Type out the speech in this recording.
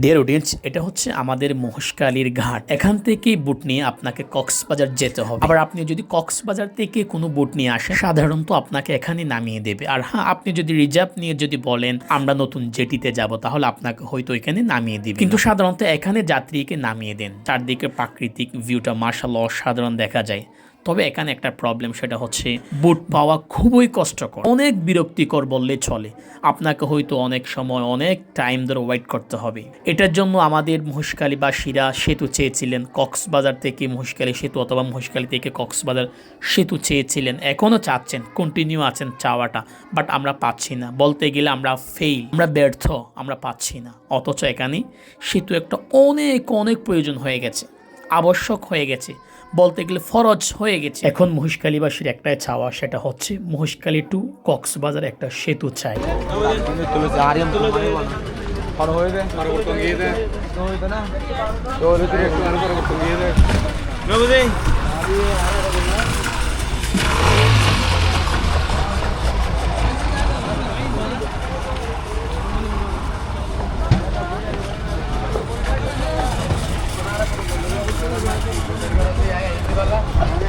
Dear audience এটা হচ্ছে আমাদের মহেশকালীর ঘাট। এখান থেকেই বুট নিয়ে আপনাকে কক্সবাজার যেতে হবে। আবার আপনি যদি কক্সবাজার থেকে কোনো বুট নিয়ে আসেন, সাধারণত আপনাকে এখানে নামিয়ে দেবে। আর হ্যাঁ আপনি যদি রিজার্ভ নিয়ে যদি বলেন, আমরা নতুন জেটিতে যাব, তাহলে আপনাকে হয়তো এখানে নামিয়ে দিবে। কিন্তু সাধারণত এখানে যাত্রীকে নামিয়ে দেন। চারদিকে প্রাকৃতিক ভিউটা মার্শাল অসাধারণ দেখা যায়। তবে এখানে একটা প্রবলেম সেটা হচ্ছে বুট পাওয়া খুবই কষ্টকর। অনেক বিরক্তিকর বললে চলে। আপনাকে হয়তো অনেক সময়, অনেক টাইম ধরে ওয়েট করতে হবে। এটার জন্য আমাদের মহেশখালীবাসীরা সেতু চেয়েছিলেন। কক্সবাজার থেকে মহেশখালী সেতু অথবা মহেশখালী থেকে কক্সবাজার সেতু চেয়েছিলেন। এখনও চাচ্ছেন কন্টিনিউ আছেন চাওয়াটা বাট আমরা পাচ্ছি না। বলতে গেলে আমরা ফেইল আমরা ব্যর্থ, আমরা পাচ্ছি না। অথচ এখানে সেতু একটা অনেক অনেক প্রয়োজন হয়ে গেছে। আবশ্যক হয়ে গেছে বলতে গেলে ফরজ হয়ে গেছে এখন মহিষকালীবাসীর একটাই চাওয়া সেটা হচ্ছে মহিষকালী টু কক্সবাজার একটা সেতু চাই তুলেছে आहे.